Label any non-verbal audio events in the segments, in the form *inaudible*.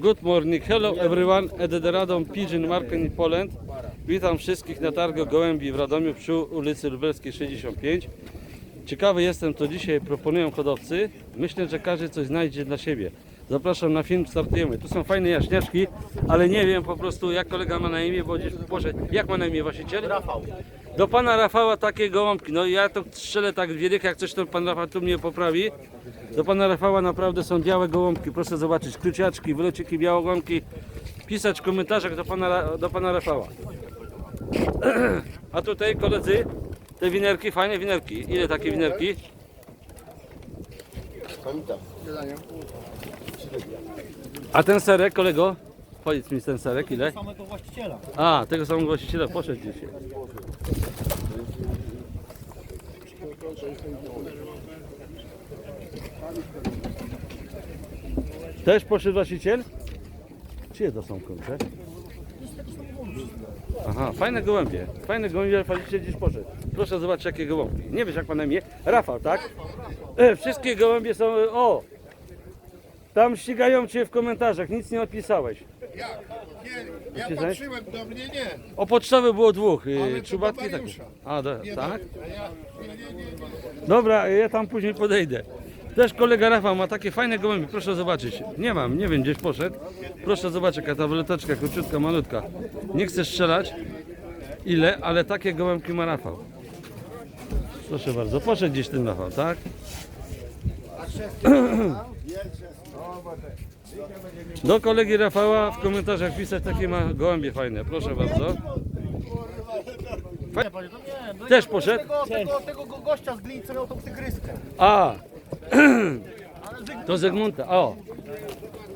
Good morning, hello everyone at the Radom Pigeon Market in Poland. Witam wszystkich na targu Gołębi w Radomiu przy ulicy Lubelskiej 65. Ciekawy jestem, co dzisiaj proponują hodowcy. Myślę, że każdy coś znajdzie dla siebie. Zapraszam na film, startujemy. Tu są fajne jaśniaczki, ale nie wiem po prostu jak kolega ma na imię, bo gdzieś poszedł. Jak ma na imię właściciel? Rafał. Do pana Rafała takie gołąbki. No ja to strzelę tak w jak coś to pan Rafał tu mnie poprawi. Do pana Rafała naprawdę są białe gołąbki. Proszę zobaczyć, kruciaczki, wylociki, białogonki. Pisać w komentarzach do pana, do pana Rafała. *clears throat* A tutaj koledzy, te winerki, fajne winerki. Ile takie winerki? A ten serek, kolego? Powiedz mi ten serek, ile? Samego właściciela. A, tego samego właściciela poszedł dzisiaj. Też poszedł właściciel? Czyje to są kurcze? Aha, fajne gołębie. Fajne gołębie, właściciel gdzieś poszedł. Proszę zobaczyć jakie gołąbki. Nie wiesz jak pan na imię? Rafał, tak? E, wszystkie gołębie są... O! Tam ścigają cię w komentarzach, nic nie odpisałeś. Jak? Nie, ja patrzyłem do mnie, nie. O pocztowy było dwóch, y, Ale czubatki. Mariusza. A, do, tak? A. Dobra, ja tam później podejdę. Też kolega Rafał ma takie fajne gołębie, proszę zobaczyć. Nie mam, nie wiem, gdzieś poszedł. Proszę zobaczyć, jaka ta wyleteczka, króciutka, malutka. Nie chcę strzelać ile, ale takie gołębki ma Rafał. Proszę bardzo, poszedł gdzieś ten Rafał, tak? *clears throat* Do kolegi Rafała w komentarzach pisać takie ma gołębie fajne, proszę bardzo. Nie, panie, to nie. No Też ja- poszedł? Tego, tego, tego go- gościa z glin, co miał tą tygryskę. A, Ale Zygmunt, To Zygmunta. O!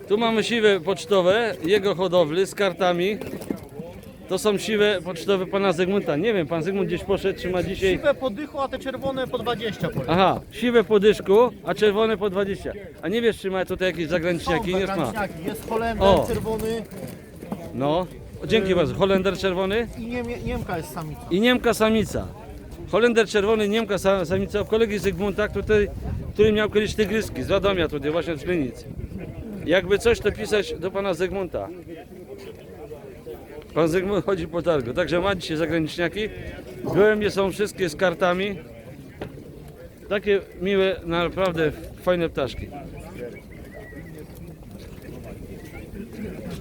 Tu mamy siwe pocztowe, jego hodowli z kartami. To są siwe pocztowe pana Zygmunta. Nie wiem, pan Zygmunt gdzieś poszedł, czy ma dzisiaj... siwe po dychu, a te czerwone po 20 panie. Aha, siwe po dyszku, a czerwone po 20. A nie wiesz, czy ma tutaj jakieś zagraniczniaki? Nie ma. zagraniczniaki. Jest Holender O. czerwony No, dzięki bardzo. Holender czerwony i Niemie, Niemka jest samica. i Niemka samica. Holender czerwony, Niemka sa- samica. Od kolegi Zygmunta, który, który miał kiedyś tygryski z Radomia tutaj, właśnie z Krynic. Jakby coś, to pisać do pana Zygmunta. Pan Zygmunt chodzi po targu. Także ma dzisiaj zagraniczniaki. Gołębie są wszystkie z kartami. Takie miłe, naprawdę fajne ptaszki.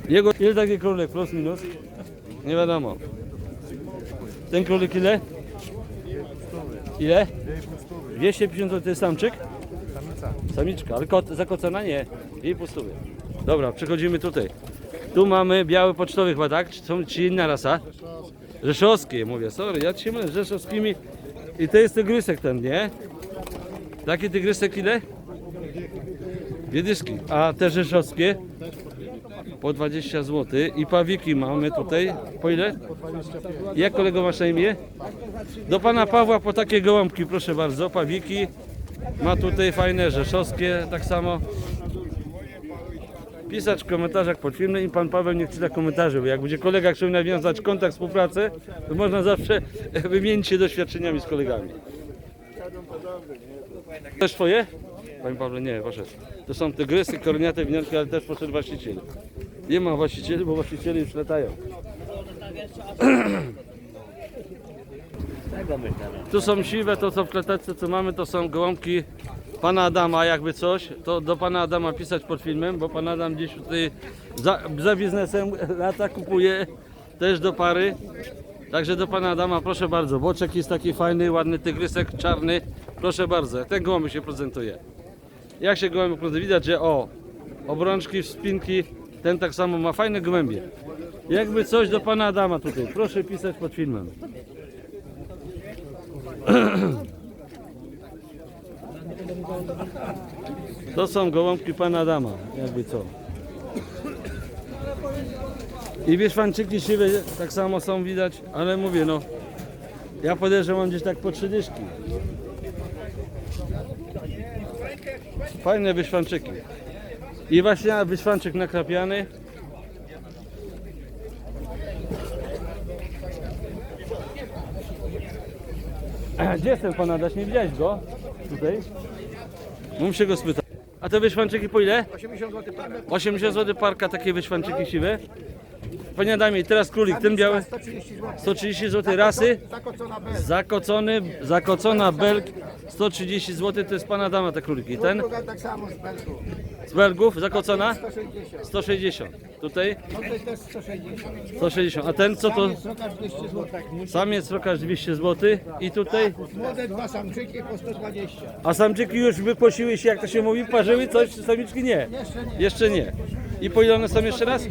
Jego, ile taki królek plus minus? Nie wiadomo. Ten królik ile? Ile? 250 to jest samczyk? Samica. Samiczka, ale kot, zakocona nie. I pustówy. Dobra, przechodzimy tutaj. Tu mamy biały pocztowy chyba, tak? Czy, są, czy inna rasa? Rzeszowskie, mówię, sorry, ja ci mylę z rzeszowskimi. I to jest tygrysek ten, nie? Taki tygrysek ile? Dwie dyszki. A te rzeszowskie? Po 20 zł. I pawiki mamy tutaj. Po ile? Jak kolego masz na imię? Do pana Pawła po takie gołąbki, proszę bardzo. Pawiki. Ma tutaj fajne rzeszowskie, tak samo. Pisać w komentarzach pod filmem i pan Paweł niech czyta komentarze, bo jak będzie kolega chciał nawiązać kontakt, współpracę, to można zawsze *laughs* wymienić się doświadczeniami z kolegami. Też twoje? Panie Pawle, nie, proszę. To są tygrysy, koroniate winiarki, ale też poszedł właściciel. Nie ma właścicieli, bo właściciele już latają. *clears throat* Tu są siwe, to co w klateczce co mamy, to są gołąbki pana Adama, jakby coś, to do pana Adama pisać pod filmem, bo pan Adam gdzieś tutaj za, za biznesem *laughs* lata kupuje też do pary. Także do pana Adama proszę bardzo, boczek jest taki fajny, ładny tygrysek czarny, proszę bardzo, ten gołąb się prezentuje. Jak się gołębie prezentuje? Widać, że o, obrączki, spinki, ten tak samo ma fajne gołębie. Jakby coś do pana Adama tutaj, proszę pisać pod filmem. *clears throat* To są gołąbki pana Adama, jakby co. I wieszwanczyki siwe tak samo są widać, ale mówię no, ja podejrzewam gdzieś tak po trzy dyszki. Fajne wyszwanczyki. I właśnie wyszwanczyk nakrapiany. Gdzie jest ten pan Adaś? Nie widziałeś go? Tutaj? Muszę go spytać. A te wyszwanczyki po ile? 80 zł parę. 80 zł parka, takie wyszwanczyki siwe. Panie Adamie, teraz królik, ten biały 130 zł. 130 zł rasy, zakocony, zakocona belg 130 zł, to jest Pana Adama te króliki. Ten tak samo z Belgu. z belgów, zakocona 160. 160. Tutaj Tutaj też 160. 160, a ten co to? Srokarz 200 zł. Samiec rokarz 200 zł i tutaj, Młode dwa samczyki po 120. a samczyki już wykosiły się, jak to się mówi, parzyły coś, czy samiczki nie? Jeszcze nie. Jeszcze nie. I po ile one są jeszcze raz?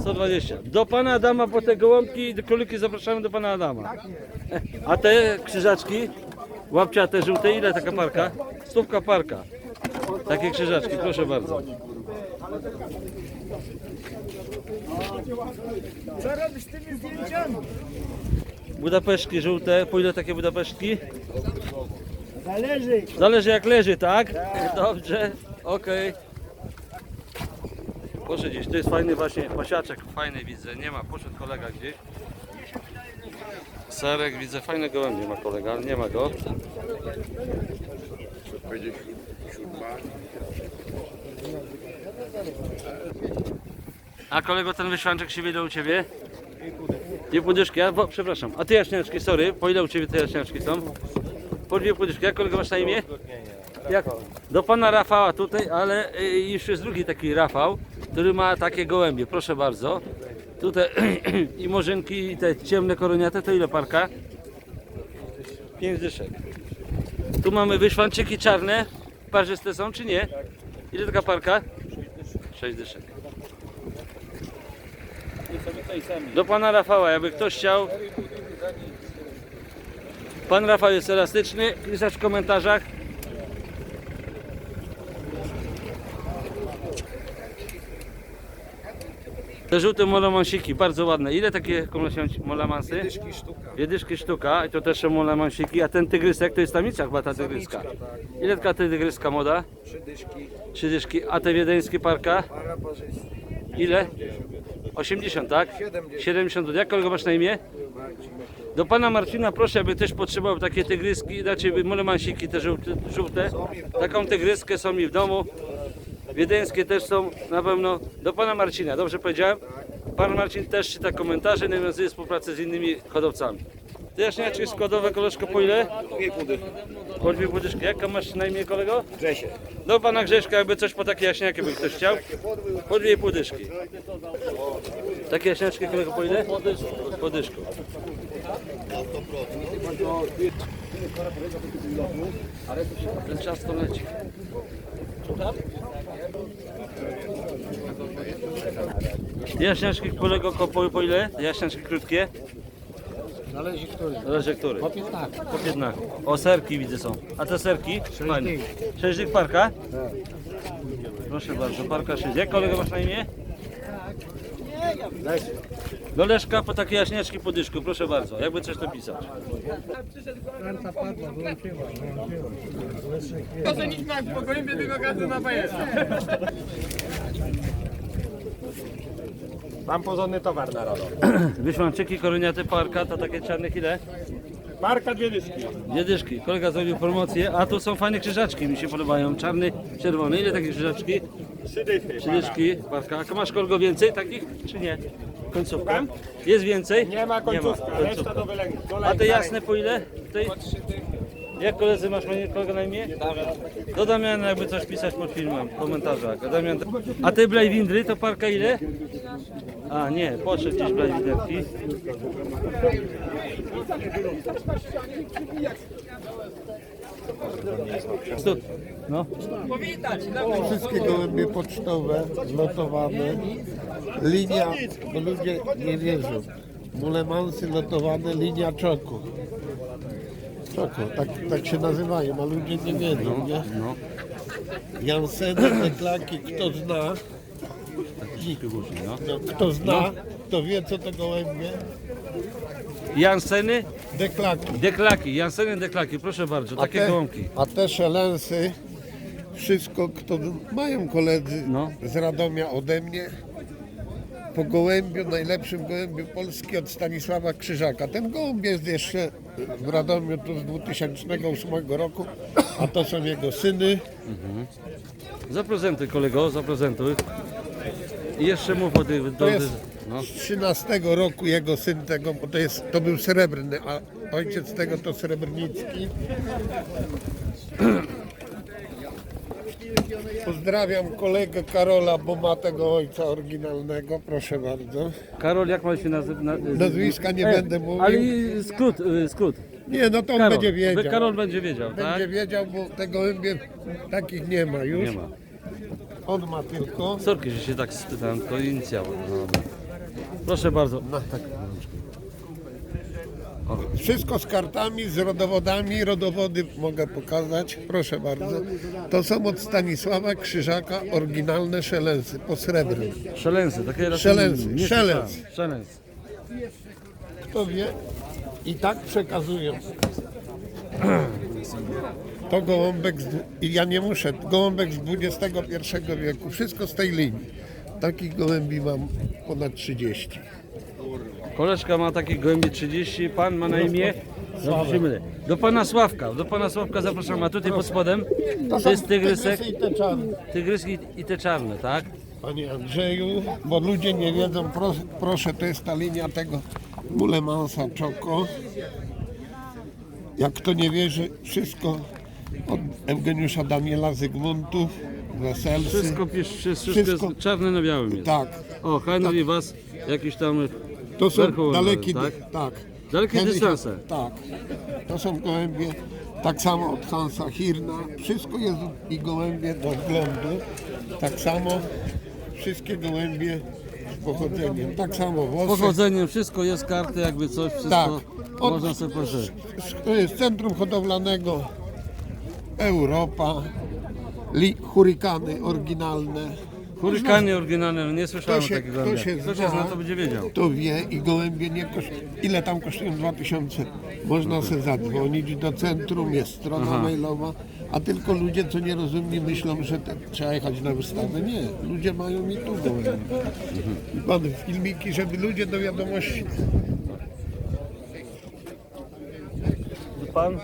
120. Do pana Adama po te gołąbki i króliki zapraszamy do pana Adama. A te krzyżaczki, łapcia te żółte, ile taka parka? Stówka parka. Takie krzyżaczki, proszę bardzo. Co robisz z tymi zdjęciami? Budapeszki żółte, ile takie budapeszki? Zależy. Zależy jak leży, tak? Dobrze, okej. Proszę gdzieś, to jest fajny właśnie pasiaczek, fajny widzę, nie ma, poszedł kolega gdzieś. Serek widzę, fajne gołębie ma kolega, ale nie ma go. A kolego ten wyszwanczek się wiedzie u Ciebie? Dwie pudyszki, a, bo, przepraszam, a Ty jaśniaczki, sorry, po ile u Ciebie te jaśniaczki są? Po dwie pudyszki, jak kolego masz na imię? Jak? Do pana Rafała tutaj, ale y, już jest drugi taki Rafał, który ma takie gołębie, proszę bardzo. Tutaj *clears throat* i morzynki, i te ciemne koroniate, to ile parka? Pięć dyszek. Tu mamy wyszwanczyki czarne, parzyste są czy nie? Ile taka parka? Sześć dyszek. Do pana Rafała, jakby ktoś chciał. Pan Rafał jest elastyczny, pisać w komentarzach. Te żółte molamansiki, bardzo ładne. Ile takie molamansy? Wiedyszki sztuka. Wiedyszki sztuka, i to też są molamansiki. A ten tygrysek to jest tamica chyba ta tygryska. Ile taka tygryska moda? Trzy dyszki, Trzy dyszki. A te wiedeńskie parka? para parzysty, Ile? 80, tak? 70. 70. Jak kolego masz na imię? Do pana Marcina proszę, aby też potrzebował takie tygryski, znaczy molemansiki te żółte, żółte. Taką tygryskę są mi w domu. Wiedeńskie też są na pewno. Do pana Marcina, dobrze powiedziałem? Pan Marcin też czyta komentarze, nawiązuje współpracę z innymi hodowcami. Ty jaśniaczki składowe, koleżko, po ile? dwie pudy. Po dwie budyszki. Jak masz na imię kolego? Grzesie. Do pana Grześka, jakby coś po takie jaśniaki by ktoś chciał. Po dwie pudyszki. Takie jaśniaczki kolego po ile? Po dyszku. Ten czas to leci. Jaśniaczki kolego ko- po, ile? Jaśniaczki krótkie? Zależy który. Zależy który. Po 15. Po 15. O serki widzę są. A te serki? Fajne. 6 dych parka? Proszę bardzo, parka 6. Jak kolega masz na imię? Do Leszka po takie jaśniaczki po dyszku, proszę bardzo. Jakby coś napisać. Mam porządny towar na rano. *clears throat* Wyświanczyki, koroniaty, parka, to takie czarne ile? Marka dwie dyszki. Dwie dyszki. Kolega zrobił promocję, a tu są fajne krzyżaczki, mi się podobają. Czarny, czerwony. Ile takie krzyżaczki? Trzy dychy. Trzy dyszki, parka. A masz kolego więcej takich, czy nie? Końcówka? Jest więcej? Nie ma końcówka, reszta końcówka. do wylęgu. A te jasne po ile? Tej... Jak koledzy masz na- kolega na imię? Do Damiana jakby coś pisać pod filmem, w komentarzach. A, Damian... A te Blajwindry to parka ile? A nie, podszedł gdzieś Blajwinderki. Stu- No, Wszystkie gołębie pocztowe, lotowane. Linia, bo ludzie nie wierzą. Mulemansy lotowane, linia czoko. Czoko, tak, tak się nazywają, a ludzie nie wiedzą, nie? no. Janseny, deklaki, kto zna, no. no, kto zna, to wie co to gołębie. Janseny, Deklaki. deklaki, Janseny, deklaki, proszę bardzo, takie te, gołąbki. a te szelensy, wszystko, kto mają koledzy No. z Radomia ode mnie, po gołębiu, najlepszym gołębiu Polski od Stanisława Krzyżaka. Ten gołąb jest jeszcze w Radomiu tu z 2008 roku, a to są jego syny. Zaprezentuj kolego, zaprezentuj. I jeszcze mów o tych... Do, jest- no. Z 13 roku jego syn tego, bo to, jest, to był srebrny, a ojciec tego to srebrnicki. Pozdrawiam kolegę Karola, bo ma tego ojca oryginalnego, proszę bardzo. Karol, jak ma się nazywać? Na, Nazwiska nie będę mówił. Ale i skrót, y, skrót. Nie, no to on Karol. będzie wiedział. Karol będzie wiedział, tak? Będzie wiedział, bo tego gołębie takich nie ma już. Nie ma. On ma tylko. Sorki, że się tak spytałem, to inicjały. No, dobra. Proszę bardzo. Wszystko z kartami, z rodowodami. Rodowody mogę pokazać. Proszę bardzo. To są od Stanisława Krzyżaka oryginalne szelensy po srebrnym. Szelensy, takie raczej Szelensy, nie. Kto wie? I tak przekazują. *clears throat* To gołąbek, z, i ja nie muszę, gołąbek z XXI wieku. Wszystko z tej linii. Takich gołębi mam ponad 30. Koleżka ma takich gołębi 30, pan ma na imię? No. Do pana Sławka, do pana Sławka zapraszam, a tutaj pod spodem to jest tygrysek, Tygrysy i te czarne. tygryski i te czarne, tak? Panie Andrzeju, bo ludzie nie wiedzą, proszę, proszę to jest ta linia tego Bulemansa Czoko. Jak kto nie wierzy, wszystko od Eugeniusza Daniela Zygmuntów, Weselsy. Wszystko pisz, wszystko, Wszystko. jest czarne na białym jest. Tak, O, Henry was jakiś tam... to są Werchołowany, dalekie, tak? tak? tak. Dalekie dystanse. Tak. To są gołębie, tak samo od Hansa Hirna. Wszystko jest i gołębie do wglądu. Tak samo wszystkie gołębie z pochodzeniem. Tak samo włosy. Pochodzeniem wszystko jest, karty jakby coś, wszystko Tak. Od- można sobie pożyć. To jest Centrum Hodowlanego Europa. Li, hurikany oryginalne. Hurykany oryginalne, no nie słyszałem Kto się- takiego. kto się Kto się zna? zna, to będzie wiedział. To wie i gołębie nie kosztują. Ile tam kosztują? 2000. Można sobie zadzwonić do centrum, jest strona Aha. mailowa, a tylko ludzie, co nie rozumni, myślą, że te, trzeba jechać na wystawę. Nie, ludzie mają i tu gołębie. I Pan filmiki, żeby ludzie do wiadomości. Pan?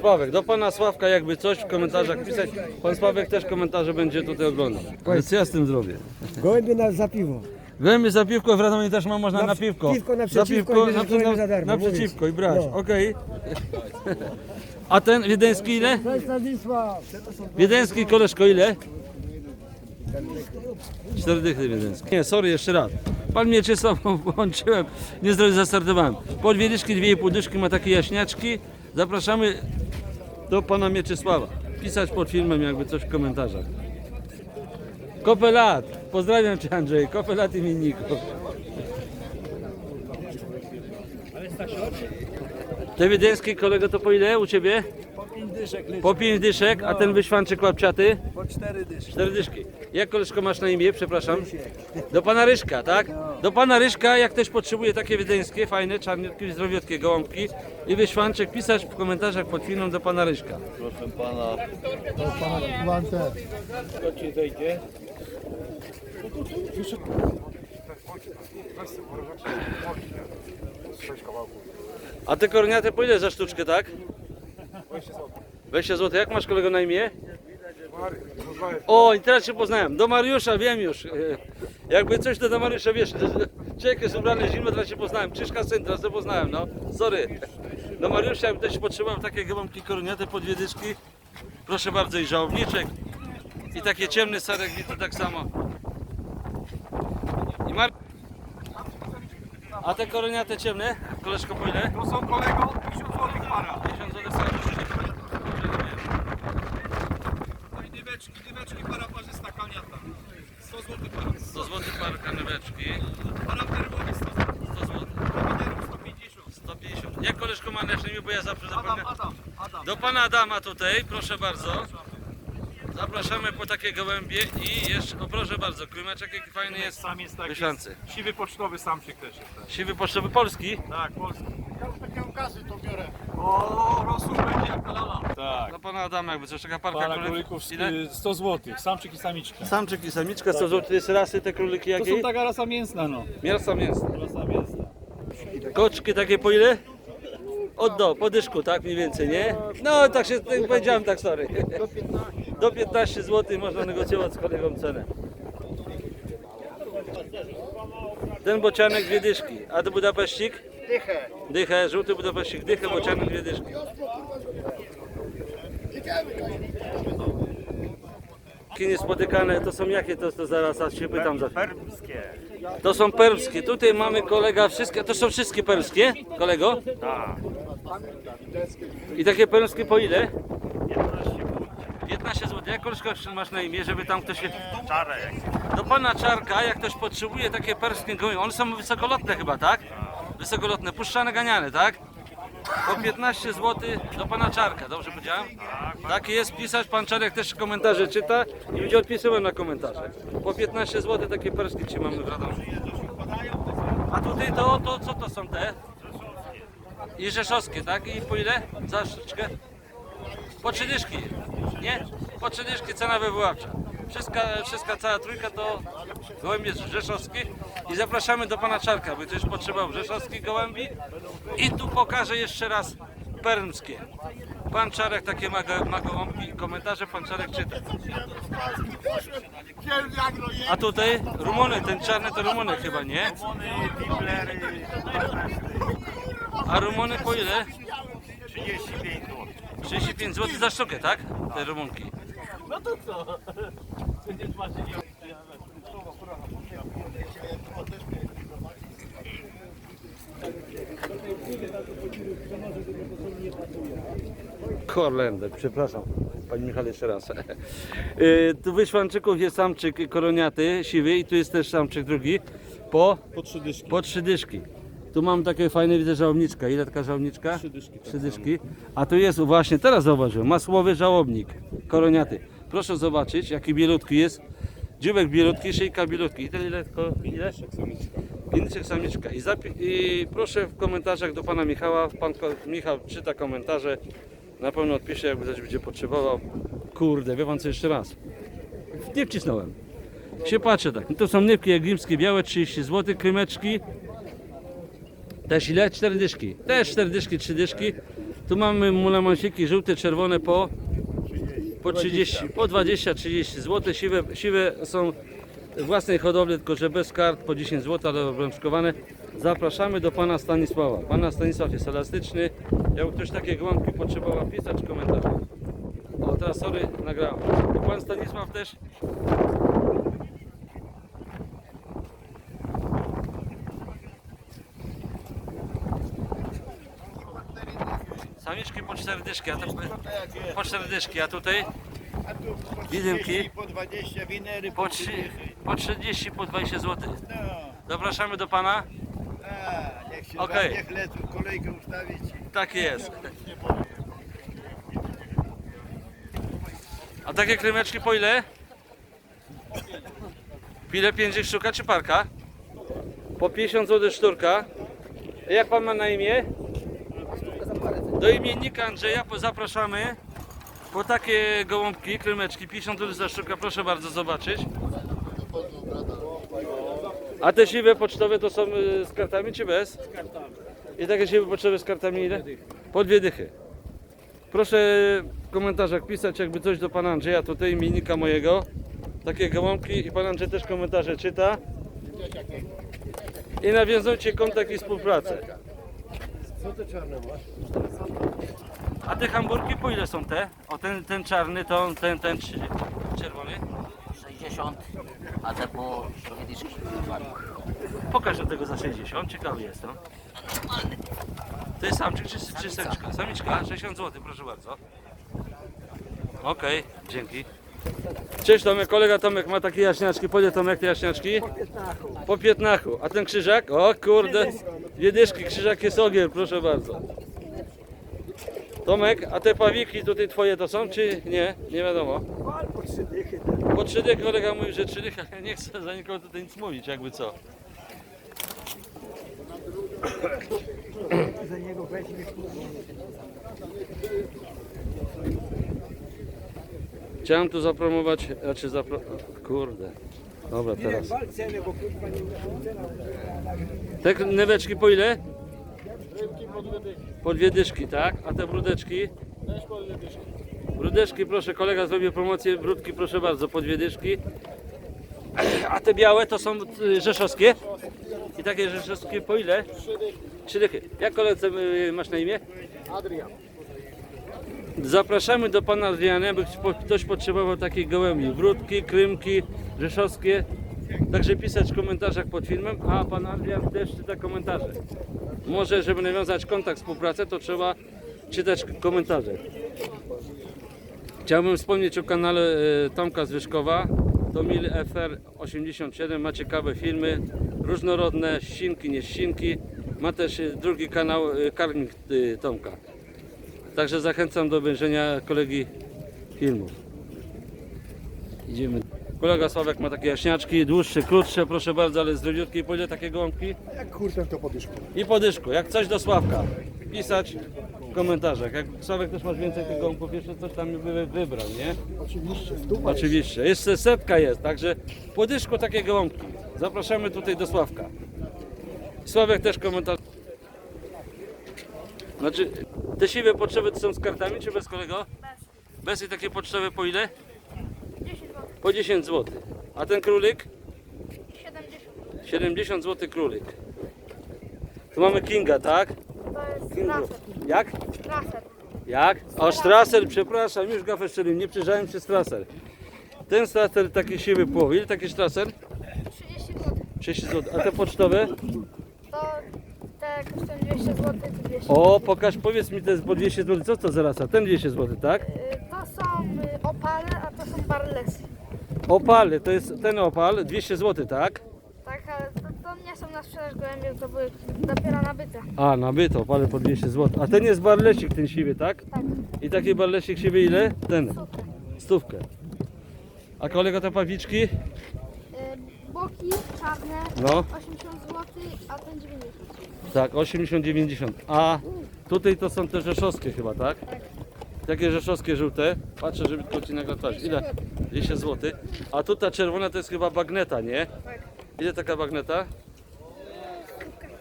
Sławek, do pana Sławka jakby coś w komentarzach pisać. Pan Sławek też komentarze będzie tutaj oglądał. Ale co ja z tym zrobię? Gołębie na za piwo. Gołębie za piwko, w Radomiu też ma można na, Na piwko. piwko, na za przeciwko piwko, i na, na, za darmo, na przeciwko i brać, No. okej. A ten wiedeński ile? Wiedeński koleżko ile? Cztery dychy wiedeńskie. Nie, sorry, jeszcze raz. Pan mnie czysto *laughs* włączyłem, nie zdrowie zastartowałem. Po dwie dyszki, dwie i pół dyszki ma takie jaśniaczki. Zapraszamy do pana Mieczysława. Pisać pod filmem jakby coś w komentarzach. Kopelat! Pozdrawiam cię Andrzej, Kopelat imienników. Te wiedeńskie kolego to po ile u ciebie? Po pięć dyszek. Po pięć dyszek, a ten wyświanczyk łapciaty? Po cztery dyszki. Cztery dyszki. Jak koleżko masz na imię, przepraszam? Do pana Ryszka, tak? Do pana Ryszka, jak ktoś potrzebuje takie wiedeńskie, fajne, czarniutkie, zdrowiutkie gołąbki i wyświanczek, pisać w komentarzach pod filmem do pana Ryszka. A te korniate po ile za sztuczkę, tak? 20 zł. Jak masz kolego na imię? O, i teraz się poznałem. Do Mariusza wiem już. E, Jakby coś to do Mariusza wiesz. Człowiek jest ubrany zimno, teraz się poznałem. Krzyżka syn, teraz to poznałem, no. Sorry. Do Mariusza, jakby ktoś potrzebował takie gołąbki koroniate po dwie dyszki. Proszę bardzo, i żałobniczek. I takie ciemny sarek, i to tak samo. I Mar... A te koroniate ciemne? Koleżko po ile? To są kolego 1000 zł para. 50 zł za No i dyweczki, para parzysta kaniata. 100 zł para. 100 zł par kanyweczki. Para perłowi 100 zł. 100 zł. Pomiderów 150. 150. Jak koleżko ma na imię, bo ja zawsze Adam, zapomnę. Adam, Adam. Do pana Adama tutaj, proszę bardzo. Zapraszamy po takie gołębie i jeszcze, o proszę bardzo, krymeczek jaki fajny jest. Sam jest taki. Siwy pocztowy samczyk też jest. Siwy pocztowy polski. Tak, polski. Takie okazy to biorę. O, rosół będzie jak lala. Tak. Do pana Adama jakby coś, taka parka Para królików. królików Ile? y, 100 zł. Samczyk i samiczka. Samczyk i samiczka, 100 zł, to jest rasy te króliki To jakiej? są taka rasa mięsna, no. Miasta mięsne. Rasa mięsna. Koczki takie po ile? Od do, po dyszku, tak mniej więcej, nie? No tak się tak powiedziałem, tak sorry. Do 15. Do 15 zł można negocjować z kolegą cenę. Ten bocianek dwie dyszki, a to Budapeszcik? Dychę. Dychę, żółty Budapeszcik, dychę, bocianek dwie dyszki. Takie niespotykane, to są jakie to, to zaraz aż się pytam. Za... Perbskie. To są perskie. Tutaj mamy kolega wszystkie. To są wszystkie perskie, kolego? Tak. I takie perskie po ile? 15 zł. Jak koleżko masz na imię, żeby tam ktoś się... Czarek. Do pana Czarka, jak ktoś potrzebuje takie perskie gołębie, one są wysokolotne chyba, tak? Wysokolotne, puszczane, ganiane, tak? Po 15 zł do pana Czarka, dobrze powiedziałem? Tak jest, pisać, pan Czarek też komentarze czyta i będzie odpisywał na komentarze. Po 15 zł takie perskie ci mamy w Radomiu. A tutaj to, to co to są te? I rzeszowskie, tak? I po ile? Za sztuczkę? Po trzy dyszki, nie? Po trzy dyszki cena wywoławcza. Wszystka, wszystka cała trójka to gołębie rzeszowskie i zapraszamy do pana Czarka, by ktoś potrzebował rzeszowskich gołębi i tu pokażę jeszcze raz permskie. Pan Czarek takie ma, ma gołąbki, komentarze pan Czarek czyta. A tutaj rumony, ten czarny to rumunek chyba, nie? A rumony po ile? 35 zł. 35 zł za sztukę, tak? Te rumunki. Korlender, przepraszam. Pani Michał jeszcze raz. *laughs* Y, tu wyszwanczyków jest samczyk koroniaty, siwy i tu jest też samczyk drugi. Po? Po trzy dyszki. Po trzy dyszki. Tu mam takie fajne, widzę żałobniczka. Ile taka żałobniczka? Trzy dyszki, tak Trzy dyszki. A tu jest, właśnie teraz zauważyłem, masłowy żałobnik, koroniaty. Proszę zobaczyć, jaki bielutki jest. Dziubek bielutki, szyjka bielutki. I tyle, ile, ile? Indyczek samiczka. I, I proszę w komentarzach do pana Michała. Pan Michał czyta komentarze. Na pewno odpisze, jakby coś będzie potrzebował. Kurde, wie pan co jeszcze raz? Nie wcisnąłem. Się patrzę tak. To są nywki egipskie, białe 30 zł, krymeczki. Też ile? 4 dyszki. Też 4 dyszki, 3 dyszki. Tu mamy mulamansiki żółte, czerwone po po 30, po 20-30 zł. Siwe, siwe są własnej hodowli, tylko że bez kart po 10 zł, ale obrączkowane. Zapraszamy do pana Stanisława. Pana Stanisław jest elastyczny. Jakby ktoś takie gołąbki potrzebował pisać komentarze. O, teraz sorry, nagrałem. I pan Stanisław też 4 dyszki, a to po 4 dyszki, a tutaj po Widymki. 30, po 20 winery, po, po 3, 3 po 40, po 20 zł. Zapraszamy do pana. niech się Okej. okay. niech lecą kolejkę ustawić. Tak jest. A takie krymeczki po ile? Ile 5 sztuka czy parka? Po 50 zł szturka. Jak pan ma na imię? Do imiennika Andrzeja zapraszamy. Po takie gołąbki, krymeczki, 50 zł za sztukę, proszę bardzo zobaczyć. A te siwe pocztowe to są y, z kartami czy bez? I takie siwe pocztowe z kartami ile? Po dwie dychy. Proszę w komentarzach pisać jakby coś do pana Andrzeja, tutaj imiennika mojego. Takie gołąbki i pan Andrzej też komentarze czyta. I nawiązujcie kontakt i współpracę. Co te czarne masz? A te hamburki po ile są te? O ten, ten czarny, to ten, ten czy- czerwony. 60, a te po. Pokaż do tego za 60, ciekawy jestem. To jest samczyk czy, czy samiczka? Samiczka, 60 zł, proszę bardzo. Okej, dzięki. Cześć Tomek, kolega Tomek ma takie jaśniaczki. Po ile Tomek te jaśniaczki? Po 15. A ten krzyżak? O kurde, dwie dyszki, krzyżak jest ogier, proszę bardzo. Tomek, a te pawiki tutaj twoje to są, czy nie? Nie wiadomo. Po trzy dychy. Po trzy dychy kolega mówi, że trzy dychy, ale nie chcę za nikogo tutaj nic mówić, jakby co. Za niego weźmie Chciałem tu zapromować, znaczy zapro... Kurde. Dobra, teraz. cena. Te nyweczki po ile? Po dwie dyszki, tak? A te brudeczki? Też po dwie dyszki. Brudeczki, proszę, kolega zrobił promocję. Brudki, proszę bardzo, po dwie dyszki. A te białe to są y, rzeszowskie. I takie rzeszowskie po ile? Trzy dychy. Jak koledze y, masz na imię? Adrian. Zapraszamy do pana Adriana, jakby ktoś- potrzebował takiej gołębi. Brudki, krymki, rzeszowskie. Także pisać w komentarzach pod filmem, a pan Adrian też czyta komentarze. Może, żeby nawiązać kontakt, współpracę, to trzeba czytać komentarze. Chciałbym wspomnieć o kanale e, Tomka Zwyżkowa. To Mil FR87. Ma ciekawe filmy, różnorodne, ścinki, nie ścinki. Ma też e, drugi kanał e, Karmik e, Tomka. Także zachęcam do obejrzenia kolegi filmów. Idziemy. Kolega Sławek ma takie jaśniaczki, dłuższe, krótsze, proszę bardzo, ale zdrowiutkie. Po ile takie gołąbki? Jak kurczę to podyszku. I po dyszku. Jak coś do Sławka, pisać w komentarzach. Jak Sławek też masz więcej tych gołąbków, jeszcze coś tam by wybrał, nie? Oczywiście, stupa Oczywiście. Jeszcze setka jest, także po dyszku takie gołąbki. Zapraszamy tutaj do Sławka. Sławek też komentarz. Znaczy, te siwe potrzeby to są z kartami, czy bez kolego? Bez. Bez i takie potrzeby po ile? 10 zł. Po 10 zł. A ten królik? 70. 70 zł królik. Tu mamy Kinga, tak? To jest Kingu. raser. Jak? Raser. Jak? O, Strasser, przepraszam, już gafę szczeliłem, nie przyjrzałem się Strasser. Ten Strasser taki siwy połowy. Ile taki Strasser? 30 zł. 30 zł. A te pocztowe? To te kosztują 200 zł, to 200 O, pokaż, powiedz mi, to jest po 200 zł. Co to za rasa? Ten 200 zł, tak? Y, To są y, opale, a to są barlesy. Opal, to jest ten opal, 200 zł, tak? Tak, ale to, to nie są na sprzedaż gołębie, to były dopiero nabyte. A, nabyto, opale po 200 zł. A ten jest barlesik, ten siwy, tak? Tak. I taki barlesik siwy ile? Ten. Super. Stówkę. A kolega te pawiczki? Y, Boki czarne No, 80 zł, a ten 90. tak, 80-90. A tutaj to są te rzeszowskie chyba, tak? Takie rzeszowskie żółte. Patrzę, żeby tylko ci nagrać. Ile? 200 zł. A tu ta czerwona to jest chyba bagneta, nie? Ile taka bagneta?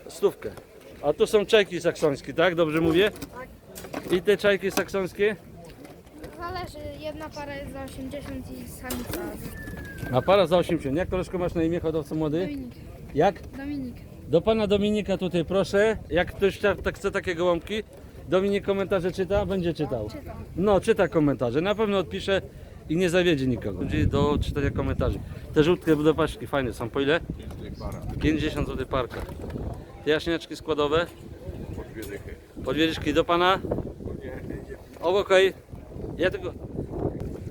Stówkę. A tu są czajki saksońskie, tak? Dobrze mówię? I te czajki saksońskie? Zależy, jedna para jest za 80 i samica. A para za 80. Jak koleżko masz na imię hodowco młody? Dominik. Jak? Dominik. Do pana Dominika tutaj proszę. Jak ktoś chce, tak chce takie gołąbki, Dominik komentarze czyta? Będzie czytał. No, czyta komentarze. Na pewno odpisze i nie zawiedzie nikogo. Ludzi do czytania komentarzy. Te żółtkie budapaszki fajne są. Po ile? 50 zł parka. Te jaśniaczki składowe? Po dwie. Do pana? O, okej. Ja tylko...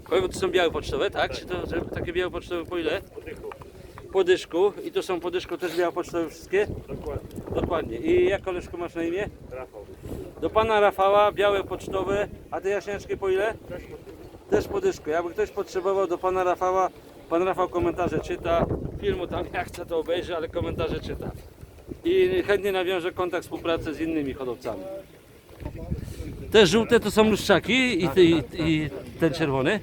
Powiem, to są białe pocztowe, tak? Czy to że takie białe pocztowe po ile? po dyszku i to są po dyszku też białe pocztowe wszystkie? Dokładnie. Dokładnie. I jak koleżko masz na imię? Rafał. Do pana Rafała, białe pocztowe, a te jaśniaczki po ile? Też po dyszku. Jakby ktoś potrzebował do pana Rafała, pan Rafał komentarze czyta, filmu tam *laughs* jak chce to obejrzy, ale komentarze czyta. I chętnie nawiąże kontakt współpracy z innymi hodowcami. Te żółte to są luszczaki i, i, i ten czerwony?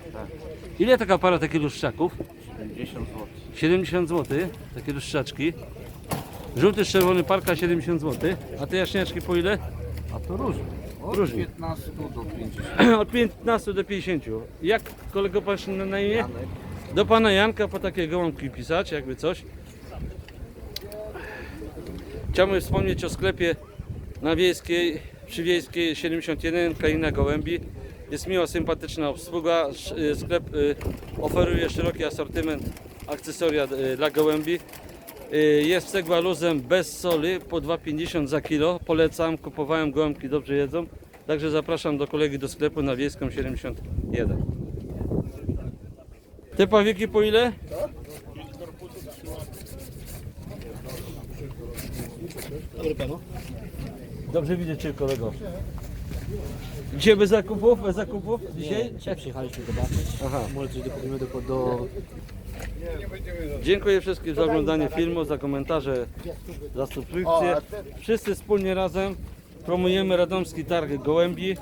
Ile taka para takich luszczaków? 70 zł, takie luszczaczki. Żółty z czerwony parka 70 zł. A te jaśniaczki po ile? A to różnie. Od Różnie. 15 do 50. *clears throat* Od 15 do 50. Jak kolego pan na, imię? Do pana Janka po takie gołąbki pisać, jakby coś. Chciałbym wspomnieć o sklepie na Wiejskiej, przy Wiejskiej 71, Kalina Gołębi. Jest miła, sympatyczna obsługa. Y, Sklep y, oferuje szeroki asortyment akcesoria y, dla gołębi. Y, Jest cegła luzem bez soli po 2,50 za kilo. Polecam, kupowałem gołąbki, dobrze jedzą. Także zapraszam do kolegi do sklepu na Wiejską 71. Te pawieki po ile? Dobrze widzieć Cię kolego. Dzisiaj bez zakupów? Zakupów? Dzisiaj? Dzisiaj przyjechaliśmy zobaczyć. Aha. Może coś dokupimy do, do... Dziękuję wszystkim za oglądanie filmu, za komentarze, za subskrypcję. Wszyscy wspólnie razem promujemy radomski targ gołębi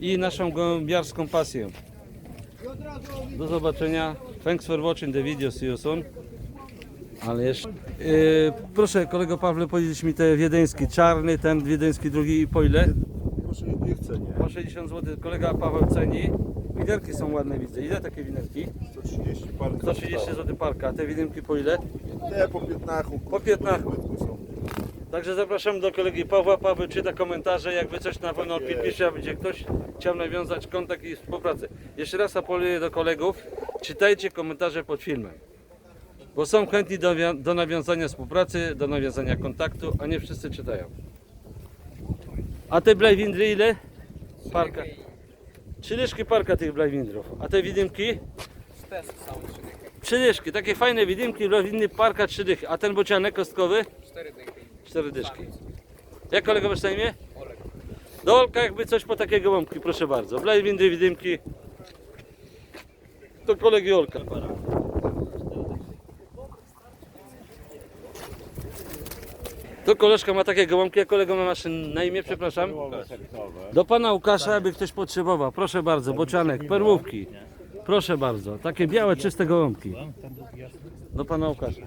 i naszą gołębiarską pasję. Do zobaczenia. Thanks for watching the video. See you soon. Ale jeszcze... Yy, proszę kolego Pawle powiedzieć mi te wiedeński czarny, ten wiedeński drugi i po ile? Proszę, nie chcę, nie? Po 60 zł kolega Paweł ceni. Winerki są ładne widzę. Ile takie winerki? 130 parka. 130 zł parka. A te widymki po ile? Nie, po 15. Po 15. są. Także zapraszam do kolegi Pawła. Paweł czyta komentarze, jakby coś na pewno pisze, będzie ktoś chciał nawiązać kontakt i współpracę. Jeszcze raz apeluję do kolegów, czytajcie komentarze pod filmem. Bo są chętni do, do nawiązania współpracy, do nawiązania kontaktu, a nie wszyscy czytają. A te blajwindry ile? Parka. Trzy dyszki parka tych blajwindrów. A te widymki? Trzy dyszki. Takie fajne widymki, blajwindry parka trzy dychy. A ten bocianek kostkowy? Cztery dyszki. Jak kolega masz na imię? Olek. Do Olka jakby coś po takie gołąbki, proszę bardzo. Blajwindry, widymki. Do kolegi Olka. To koleżka ma takie gołąbki, a kolega ma masz na imię, przepraszam? Do pana Łukasza, aby ktoś potrzebował. Proszę bardzo, bocianek, perłówki. Proszę bardzo, takie białe, czyste gołąbki. Do pana Łukasza.